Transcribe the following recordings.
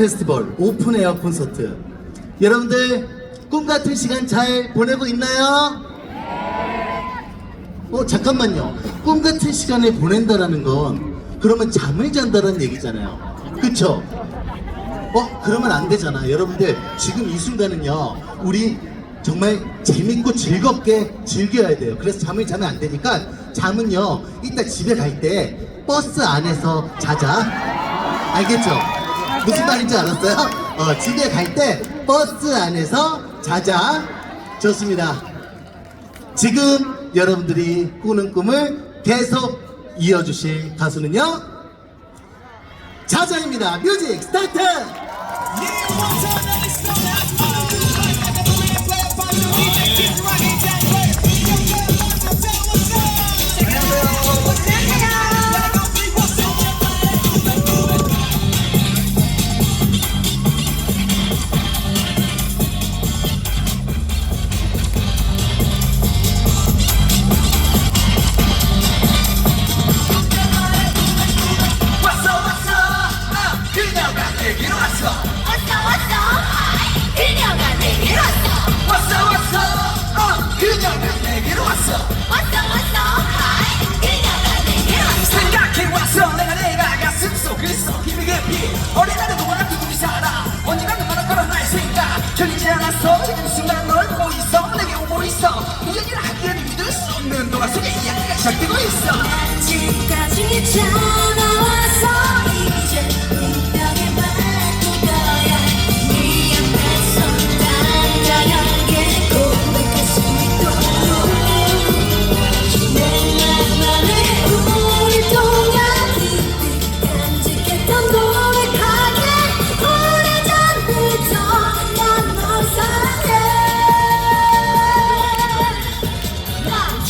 페스티벌 오픈 에어 콘서트. 여러분들 꿈 같은 시간 잘 보내고 있나요? 어 잠깐만요. 꿈 같은 시간을 보낸다라는 건 그러면 잠을 잔다는 얘기잖아요. 그쵸? 어 그러면 안 되잖아. 여러분들 지금 이 순간은요. 우리 정말 재밌고 즐겁게 즐겨야 돼요. 그래서 잠을 자면 안 되니까 잠은요. 이따 집에 갈 때 버스 안에서 자자. 알겠죠? 무슨 말인지 알았어요? 어, 집에 갈 때 버스 안에서 자자. 좋습니다. 지금 여러분들이 꾸는 꿈을 계속 이어주실 가수는요? 자자입니다. 뮤직 스타트!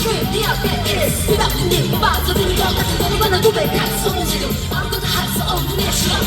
난 지금 네 앞에 있어 그 앞에 네 빠져드는 것 같은 너를 만난 고백할 수 없는 지금 아무것도 할수 없는 내 시간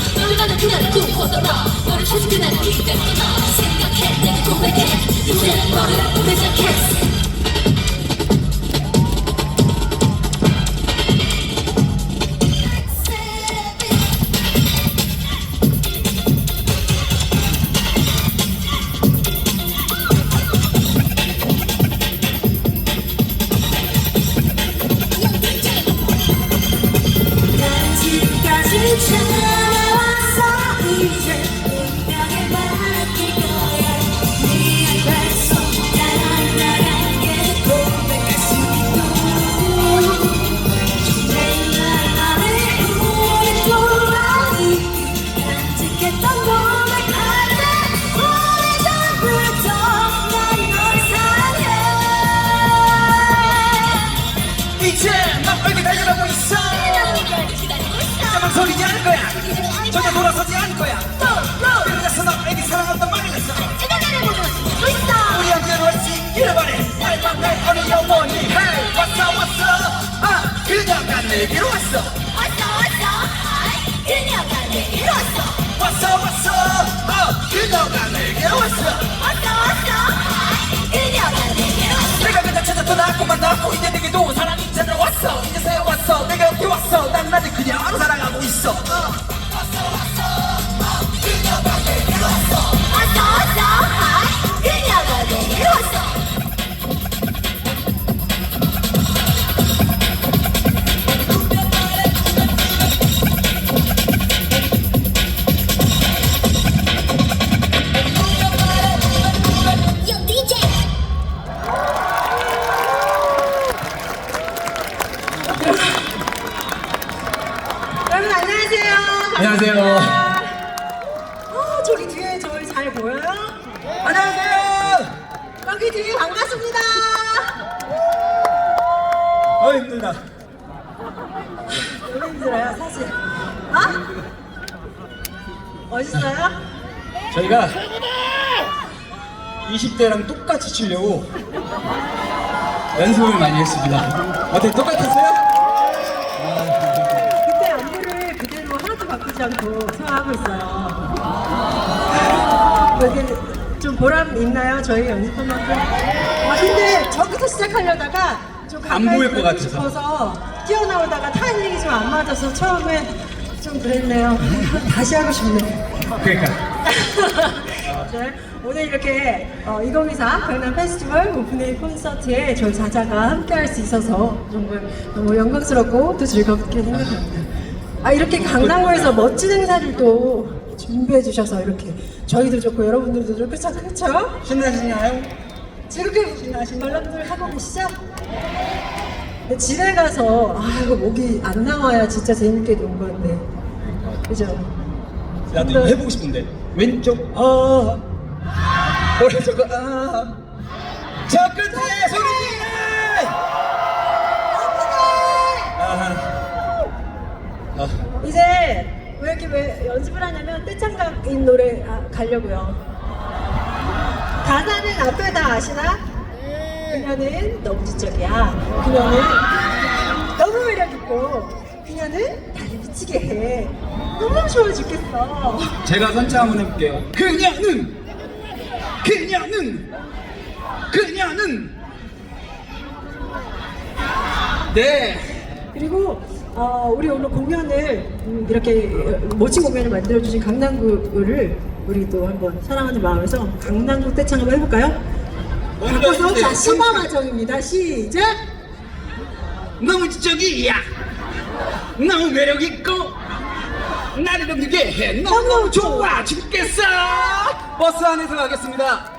왔어 왔어 왔어. 그녀가 내게로 왔어. 내가 그냥 찾았던 나고 만났고 이제 내게도 사랑이 찾아왔어. 이제서야 왔어. 내가 여기 왔어. 난 나를 뒤에 반갑습니다. 어 힘들다 너무 힘들어요, 사실. 아? 멋있어요? 저희가 20대랑 똑같이 치려고 연습을 많이 했습니다. 어때 똑같았어요? 그때 안무를 그대로 하나도 바꾸지 않고 소화하고 있어요. 여기 좀 보람 있나요? 저희 연습한 만큼? 아 근데 저기서 시작하려다가 좀 안 가까이 보일 것 가고 같아서. 싶어서 뛰어나오다가 타이밍이 좀 안 맞아서 처음에 좀 그랬네요. 다시 하고 싶네요. 그러니까. 네, 오늘 이렇게 어, 2024 강남 페스티벌 오프닝 콘서트에 저희 자자가 함께할 수 있어서 정말 너무 영광스럽고 또 즐겁게 생각합니다. 아 이렇게 강남구에서 멋진 행사를 또 준비해 주셔서 이렇게 저희도 좋고 여러분들도 좋고 참 그렇죠? 신나시나요? 즐겁게 신나신 관람들 하고 계시죠? 근데 집에 가서 아 이거 목이 안 나와야 진짜 재밌게 논 건데 그죠? 나도 이거 해보고 싶은데. 왼쪽, 아. 오른쪽, 아. 저 끝에 소리 연습을 하냐면 떼창각인 노래 아, 가려고요. 가사는 앞에 다 아시나? 그녀는 너무 지적이야. 그녀는 너무 매력있고 그녀는 나를 미치게 해. 너무 좋아 죽겠어. 제가 선창 한번 해볼게요. 그녀는 그녀는 그녀는 네 그리고 어, 우리 오늘 공연을 음, 이렇게 멋진 공연을 만들어주신 강남구를 우리 또 한번 사랑하는 마음에서 강남구 떼창 한번 해볼까요? 바꿔서 자 시마마정입니다. 시작. 너무 지적이야. 너무 매력있고 나를 넘기게 해. 너무 좋아. 죽겠어. 버스 안에서 가겠습니다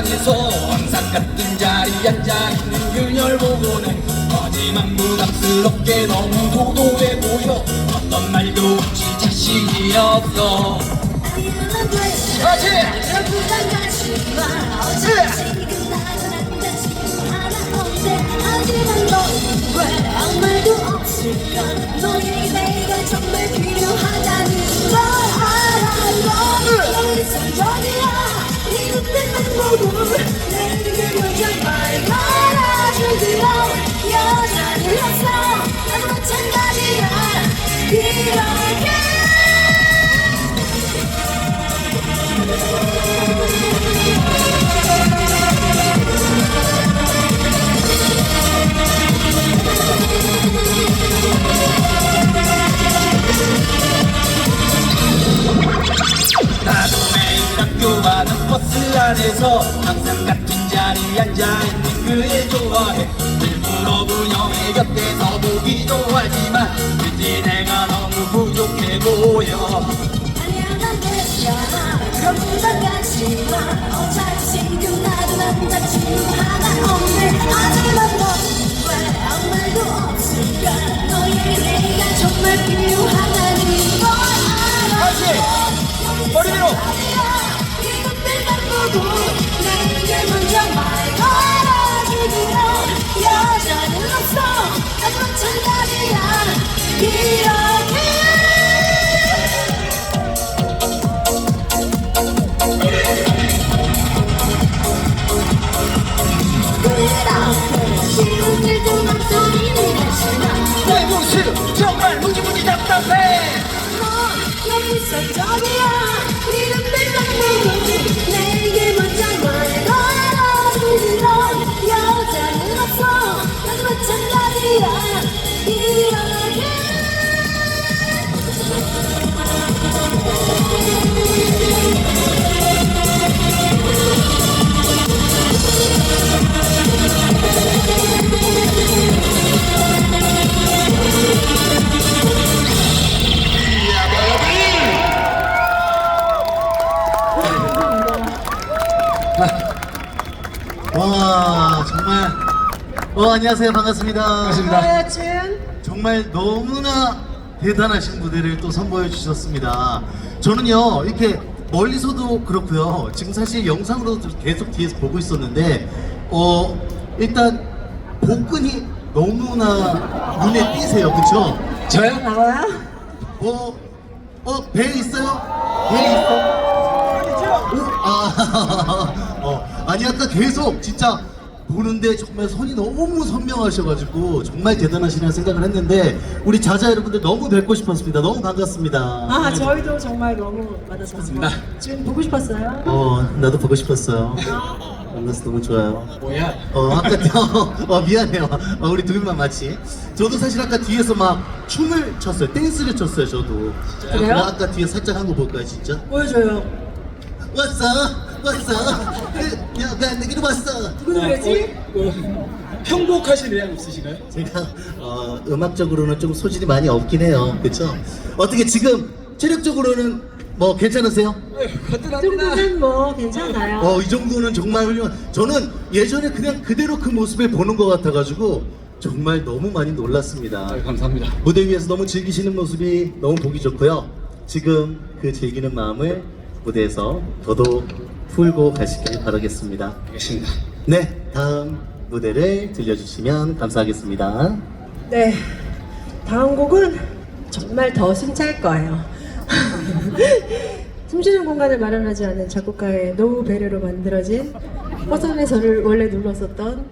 안에서 항상 같은 자리에 앉아있는 그녀를 보고는 하지만 부담스럽게 너무 도도해 보여. 어떤 말도 없이 자신이 없어. 그렇지 너의 내가 정말 필요하다는 걸 알아 너의 성적이야 말 말아주기로 여자는 없어 나도 마찬가지야 이렇게 나도 가는 버스 안에서 항상 같은 자리에 앉아있는 그애 좋아해. 일부러 그녀의 곁에서 보기도 하지만 왠지 내가 너무 부족해 보여. 아니야 난 괜찮아 그런 부담 갖지마 어차피 보고 내게 먼저 말 걸어주기로 여자는 없어 나도 마찬가지야. 이렇게. 하지만 내 모습 정말 무지무지 답답해. 넌 여기서 적이야 어 안녕하세요 반갑습니다. 반갑습니다. 정말 너무나 대단하신 무대를 또 선보여 주셨습니다. 저는요 이렇게 멀리서도 그렇고요. 지금 사실 영상으로도 계속 뒤에서 보고 있었는데 어 일단 복근이 너무나 눈에 띄세요, 그렇죠? 저요? 나와요? 어, 어, 배 있어요? 배 있어? 오, 아, 어, 아니 아까 계속 진짜 보는데 정말 손이 너무 선명하셔가지고 정말 대단하시다는 생각을 했는데 우리 자자 여러분들 너무 뵙고 싶었습니다. 너무 반갑습니다. 아 저희도 정말 너무 만나셨습니다. 지금 보고 싶었어요? 어, 나도 보고 싶었어요. 만나서 너무 좋아요. 뭐야? 어, 아까, 어, 어, 미안해요. 어, 우리 둘만 마치. 저도 사실 아까 뒤에서 막 춤을 췄어요. 댄스를 췄어요, 저도. 그래요? 나 아까 뒤에 살짝 한 거 볼까요, 진짜? 보여줘요. 왔어, 왔어. 그, 야, 나 내기로 왔어. 누구 노래지? 어, 편곡하실 의향 있으신가요? 제가, 어, 음악적으로는 좀 소질이 많이 없긴 해요. 그쵸? 어떻게 지금 체력적으로는 뭐 괜찮으세요? 이 정도는 뭐 괜찮아요. 어, 이 정도는 정말 훌륭한. 저는 예전에 그냥 그대로 그 모습을 보는 것 같아가지고 정말 너무 많이 놀랐습니다. 아, 감사합니다. 무대 위에서 너무 즐기시는 모습이 너무 보기 좋고요. 지금 그 즐기는 마음을 무대에서 더더욱 풀고 가시길 바라겠습니다. 알겠습니다. 네, 다음 무대를 들려주시면 감사하겠습니다. 네. 다음 곡은 정말 더 숨찰 거예요. 숨쉬는 공간을 마련하지 않은 작곡가의 노후 배려로 만들어진 버선의 저를 원래 눌렀었던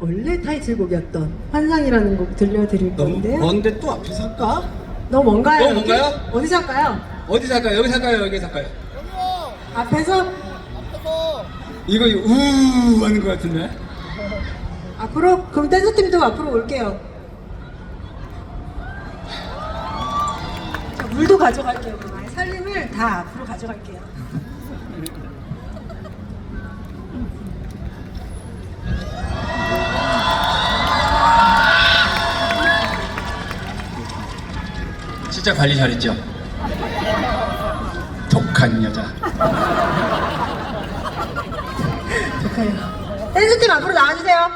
원래 타이틀곡이었던 환상이라는 곡 들려드릴 너무 건데요. 먼데 또 앞에서 할까? 너무 뭔가요? 너무? 여기? 어디서 할까요? 어디서 할까요? 여기서 할까요? 여기서 할까요? 앞에서 이거 우 하는 것 같은데? 앞으로 그럼 댄서팀도 앞으로 올게요. 자, 물도 가져갈게요. 그만. 살림을 다 앞으로 가져갈게요. 진짜 관리 잘했죠? 독한 여자. 댄서팀 앞으로 나와주세요.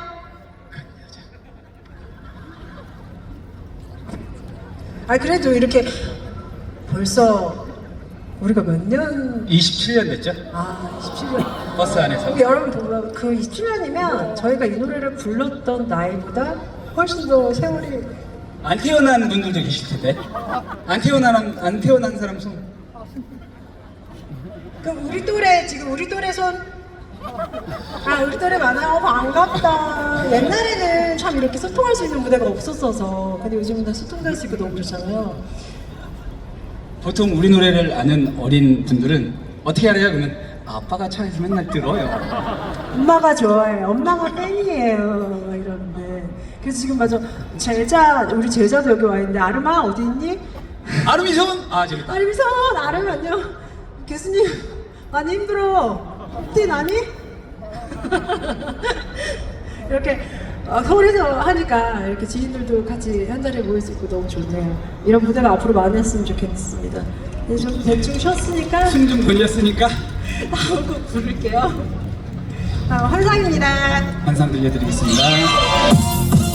아 그래도 이렇게 벌써 우리가 몇 년? 27년 됐죠? 아 27년. 버스 안에서. 여러분 보면 그 27년이면 저희가 이 노래를 불렀던 나이보다 훨씬 더 세월이 안 태어난 분들도 계실 텐데. 안 태어난 안 태어난 사람 손. 그럼 우리 또래 지금 우리 또래 손. 아 우리 또래 많아요. 어, 반갑다. 옛날에는 참 이렇게 소통할 수 있는 무대가 없었어서 근데 요즘은 다 소통할 수 있고 너무 좋잖아요. 보통 우리 노래를 아는 어린 분들은 어떻게 알아요? 그러면 아빠가 차에서 맨날 들어요. 엄마가 좋아해. 엄마가 팬이에요. 막 이러는데. 그래서 지금 맞아. 제자, 우리 제자도 여기 와 있는데, 아름아, 어디 있니? 아름이 손. 아 저기 있다. 아름이선, 아름 안녕. 교수님, 많이 힘들어. 티 나니? 이렇게 어, 서울에서 하니까 이렇게 지인들도 같이 한 자리에 모일 수 있고 너무 좋네요. 이런 무대가 앞으로 많이 했으면 좋겠습니다. 네, 좀 대충 쉬었으니까 숨 좀 돌렸으니까 곡 부를게요. 아, 환상입니다. 한상 들려드리겠습니다.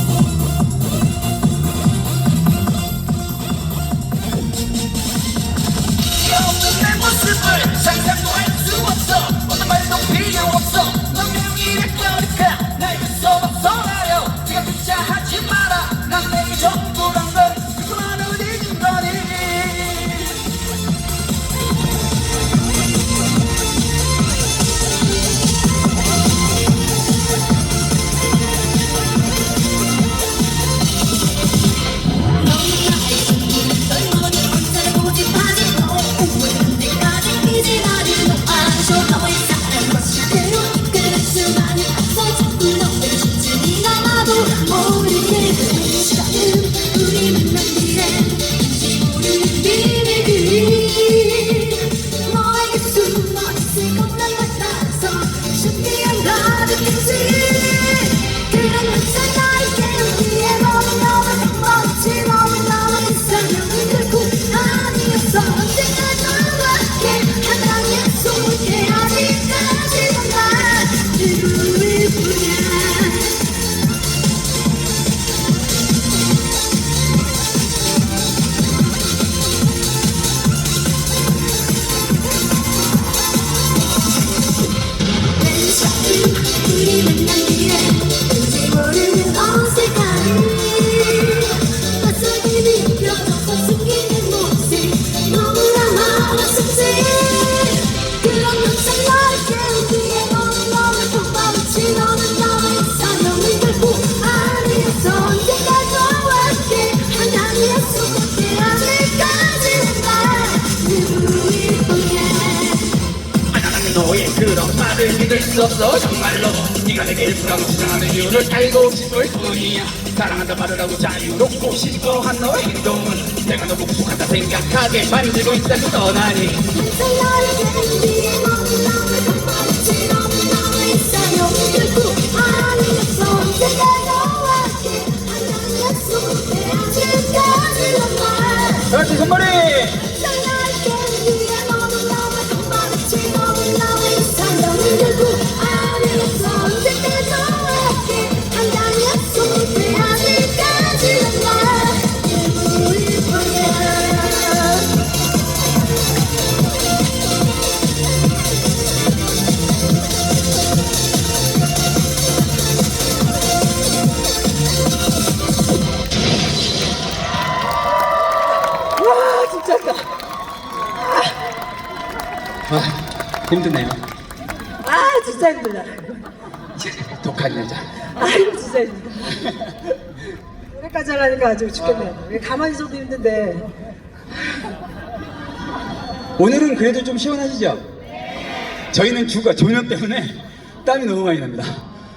없어. 정말로 네가 내게 일부라고 주장하는 이유를 알고 싶을 뿐이야. 사랑한다 말을 하고 자유롭고 싶어한 너의 행동은 내가 너무 부족하다 생각하게 만들고 있다고 떠나니. 그렇지 손머리 힘드네요 아 진짜 힘들다. 독한 여자. 아 이거 진짜 힘들다. 노래까지 하려니까 아주 죽겠네 가만히 있어도 힘든데. 오늘은 그래도 좀 시원하시죠? 저희는 주가 조명 때문에 땀이 너무 많이 납니다.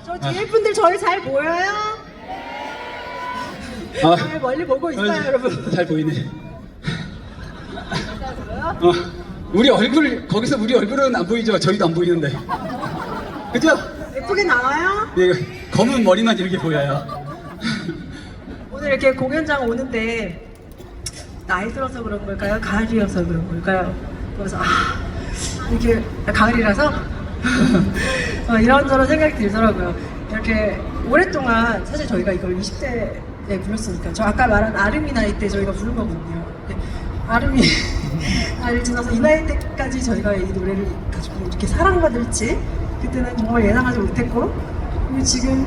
저 뒤에 분들 저희 잘 보여요? 아, 잘 멀리 보고 있어요 아, 여러분. 잘 보이네. 어, 우리 얼굴 거기서 우리 얼굴은 안 보이죠? 저희도 안 보이는데 그죠? 예쁘게 나와요? 예, 검은 머리만 이렇게 보여요 오늘 이렇게 공연장 오는데 나이 들어서 그런 걸까요? 가을이어서 그런 걸까요? 그래서 아 이렇게 가을이라서 어, 이런저런 생각이 들더라고요. 이렇게 오랫동안 사실 저희가 이걸 20대에 불렀으니까 저 아까 말한 아름이 나이 때 저희가 부른 거거든요. 근데 아름이 나이를 지나서 이 나이 때까지 저희가 이 노래를 가지고 이렇게 사랑받을지 그때는 정말 예상하지 못했고 그리고 지금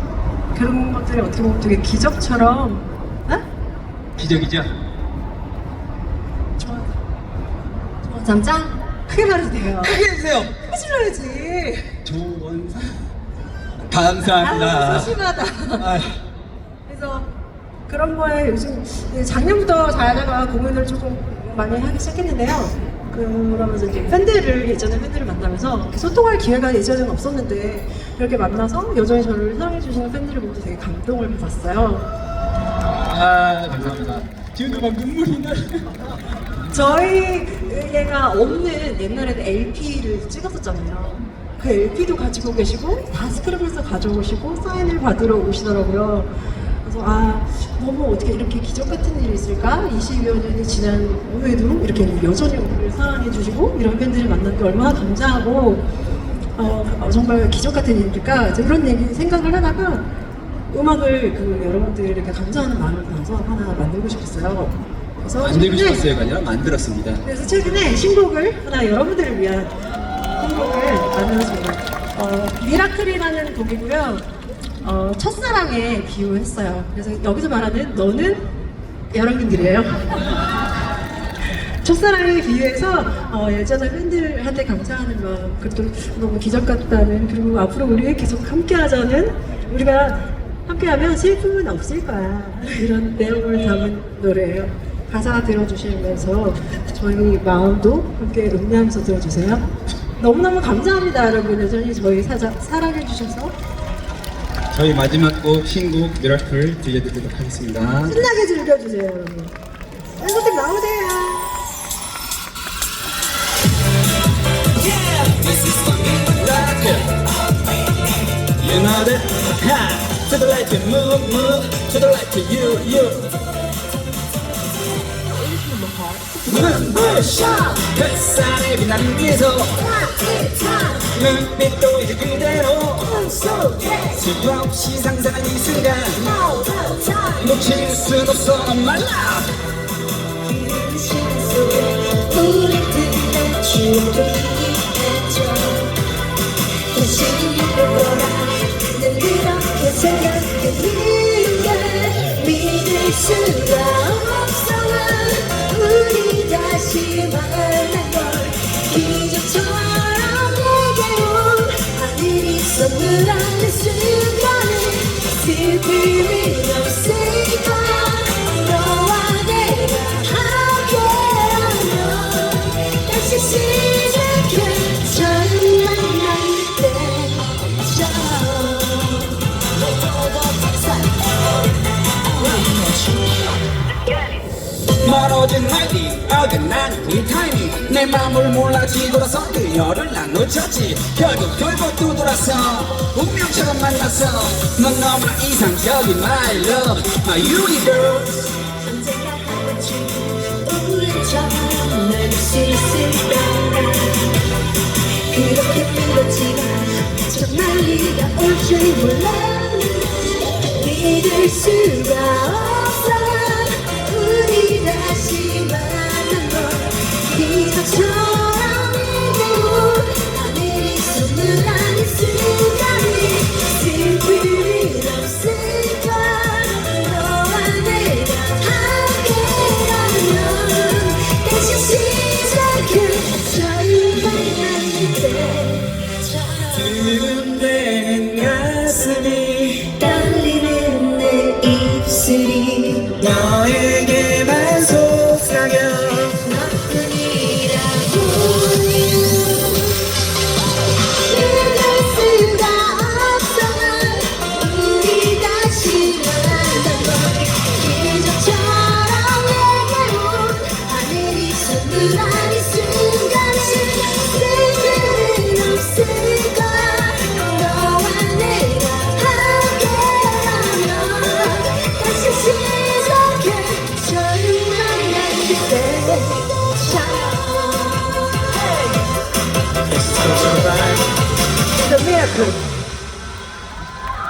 그런 것들이 어떻게 보면 되게 기적처럼 어? 기적이죠? 잠장 크게 말해도 돼요. 크게 해주세요 해주려야지. 조원상 아, 감사합니다 소심하다. 아, 그래서 그런 거에 요즘 작년부터 자야자가 공연을 조금 많이 하기 시작했는데요. 그러면서 이제 팬들을 예전에 팬들을 만나면서 소통할 기회가 예전에는 없었는데 이렇게 만나서 여전히 저를 사랑해 주시는 팬들을 보면서 되게 감동을 받았어요. 아 감사합니다 지금도 막 눈물이 나 저희가 없는 옛날에는 LP를 찍었었잖아요. 그 LP도 가지고 계시고 다 스크랩에서 가져오시고 사인을 받으러 오시더라고요. 그래서 아 너무 어떻게 이렇게 기적 같은 일이 있을까? 20여 년이 지난 후에도 이렇게 여전히 우리를 사랑해 주시고 이런 팬들을 만난 게 얼마나 감사하고 어, 어, 정말 기적 같은 일일까? 이런 얘기 생각을 하다가 음악을 그 여러분들에게 감사하는 마음을 담아서 하나 만들고 싶었어요. 그래서 만들고 최근에 싶었어요가 아니라 만들었습니다 그래서 최근에 신곡을 하나 여러분들을 위한 신곡을 만들었습니다. 어, 미라클이라는 곡이고요. 어, 첫사랑에 비유했어요. 그래서 여기서 말하는 너는 여러분들이에요. 첫사랑에 비유해서 어, 예전에 팬들한테 감사하는 마음, 그것도 너무 기적 같다는 그리고 앞으로 우리 계속 함께하자는 우리가 함께하면 슬픔은 없을 거야 이런 내용을 담은 노래예요. 가사 들어주시면서 저희 마음도 함께 음미하면서 들어주세요. 너무너무 감사합니다 여러분 여전히 저희 사자, 사랑해주셔서 저희 마지막 곡 신곡 미라클 들려드리도록 하겠습니다 신나게 즐겨주세요 여러분. 멤버들 나오세요. You know that ha, To the right you move, move To the right to you, you 눈부셔. 햇살에 빛나는 미소 눈빛도 이제 그대로 수도 없이 상상한 이 순간 놓칠 순 없어 그렇게 생각했는데 믿을 수가 없어요. 우리 다시 만난 걸. 기적처럼 내게 온 하늘이 선물하는 순간에 슬픔이 없을 멀어진 마이디 어긋난 이 타이밍. 내 맘을 몰라 뒤돌아서 그녀를 난 놓쳤지. 결국 돌고 또 돌아서 운명처럼 만났어. 넌 너무나 이상적인 my love my universe. 언젠가 한 번쯤 우연처럼 널볼수 있을까 그렇게 믿었지만 정말 네가 올 줄 몰랐는데 믿을 수가 없어 건기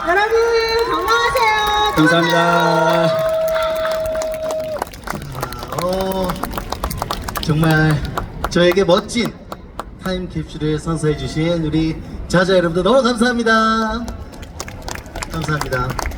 여러분 건강하세요 감사합니다 어, 정말 저에게 멋진 타임캡슐을 선사해 주신 우리 자자 여러분들 너무 감사합니다. 감사합니다.